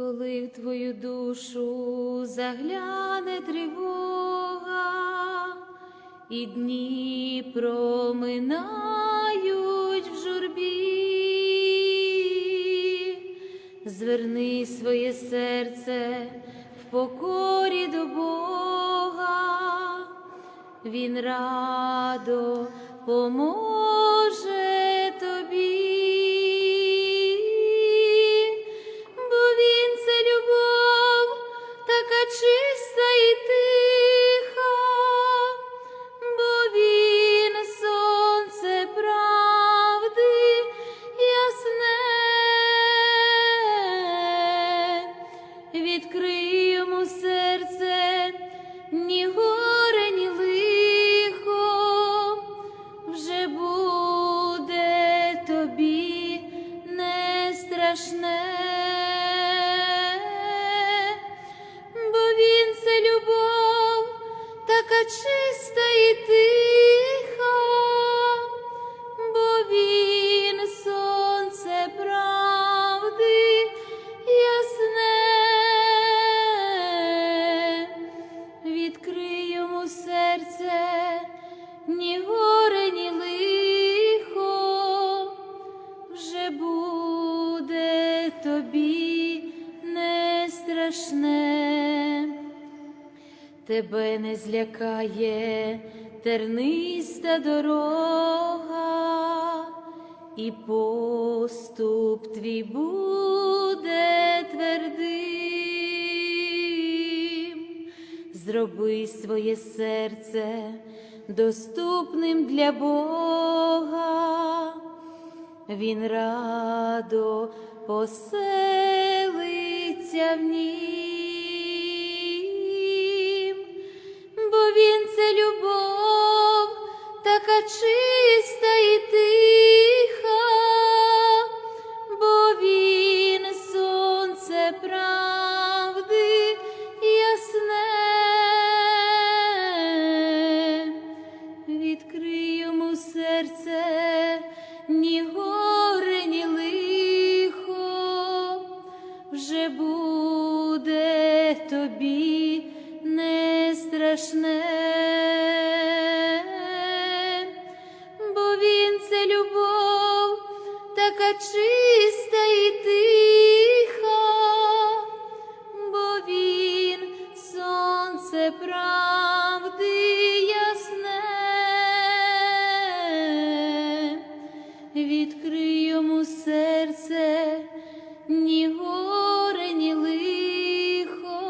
коли в твою душу загляне тривога, і дні проминають в журбі, зверни своє серце в покорі до Бога, Він радо поможе Тебе не злякає терниста дорога, і поступ твій буде твердим. Зроби своє серце доступним для Бога. Він радо поселиться в нім, він це любов, така чиста і тиха, відкрий йому серце, ні горе, ні лихо,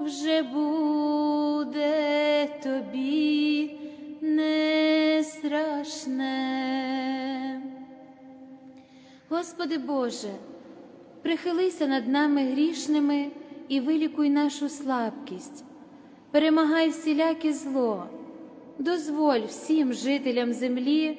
вже буде тобі не страшне. Господи Боже, прихилися над нами грішними і вилікуй нашу слабкість, перемагай всіляке зло, дозволь всім жителям землі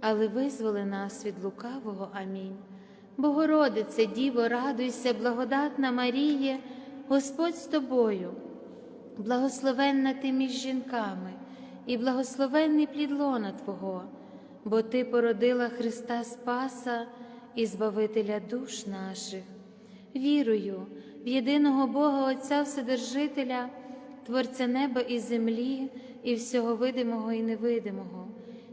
але визволи нас від лукавого. Амінь. Богородице, Діво, радуйся, благодатна Маріє, Господь з тобою, благословенна ти між жінками, і благословенний плід лона Твого, бо Ти породила Христа Спаса і Збавителя душ наших. Вірую в єдиного Бога Отця Вседержителя, Творця неба і землі, і всього видимого і невидимого,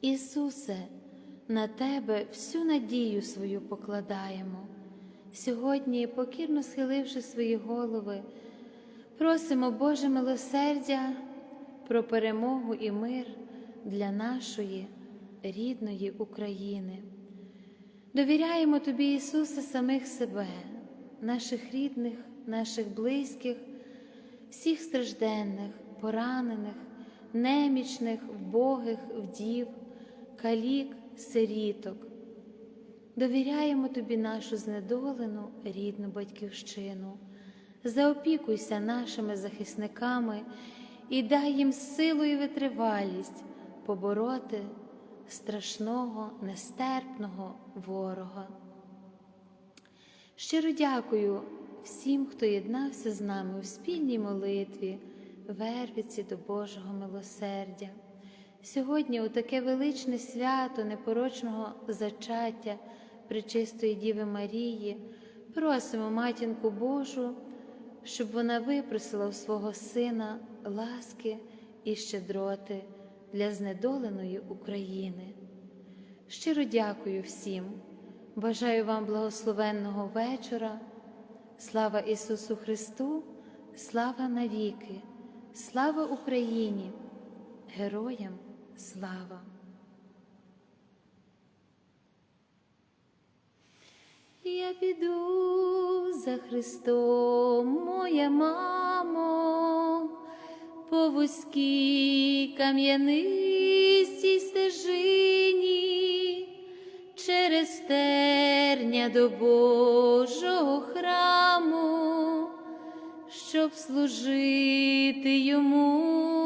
Ісусе, на Тебе всю надію свою покладаємо. Сьогодні, покірно схиливши свої голови, просимо Боже милосердя про перемогу і мир для нашої рідної України. Довіряємо Тобі, Ісусе, самих себе, наших рідних, наших близьких, всіх стражденних, поранених, немічних, вбогих, вдів, калік, сиріток. Довіряємо Тобі нашу знедолену рідну батьківщину, заопікуйся нашими захисниками і дай їм силу і витривалість побороти страшного, нестерпного ворога. Щиро дякую всім, хто єднався з нами у спільній молитві, вервіці до Божого милосердя. Сьогодні, у таке величне свято непорочного зачаття Пречистої Діви Марії, просимо матінку Божу, щоб вона випросила у свого Сина ласки і щедроти для знедоленої України. Щиро дякую всім, бажаю вам благословенного вечора. Слава Ісусу Христу, слава навіки, Слава Україні! Героям слава! Я піду за Христом, моя мамо, по вузькій кам'янистій стежині, через терня до Божого храму, щоб служити йому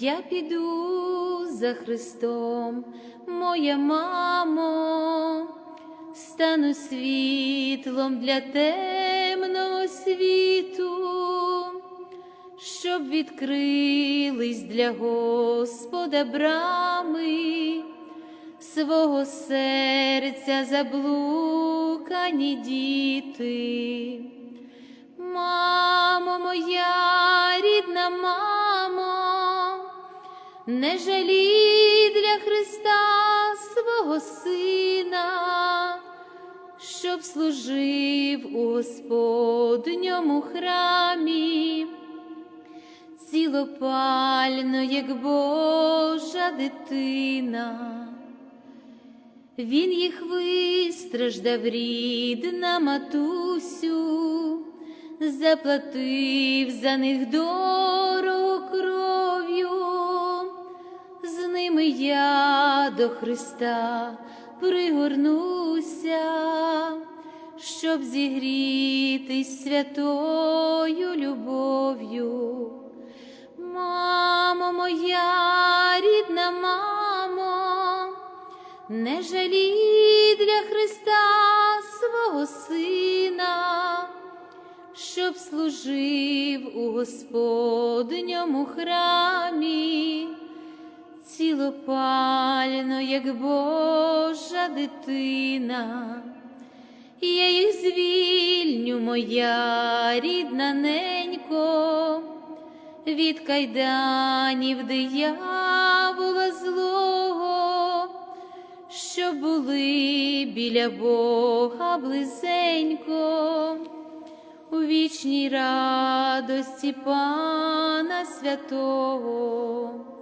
Я піду за Христом, моя мамо, стану світлом для темного світу, щоб відкрились для Господа брами свого серця заблукані діти. Мамо моя, рідна мамо, не жалій для Христа свого сина, щоб служив у Господньому храмі, цілопально, як Божа дитина. Він їх вистраждав, рідна матусю, заплатив за них дорого кров'ю, з ними я до Христа пригорнуся, щоб зігрітись святою любов'ю. Мамо моя, рідна мамо, не жалій для Христа свого сина, щоб служив у Господньому храмі, цілопально, як Божа дитина. Я їх звільню, моя рідна ненько, від кайданів диявола злого, що були біля Бога близенько, у вічній радості Пана Святого.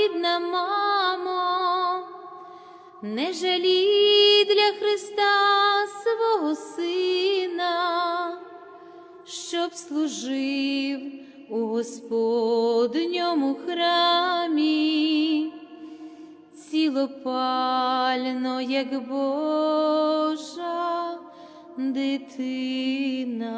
не жалій для Христа свого сина, щоб служив у Господньому храмі, цілопально, як Божа дитина.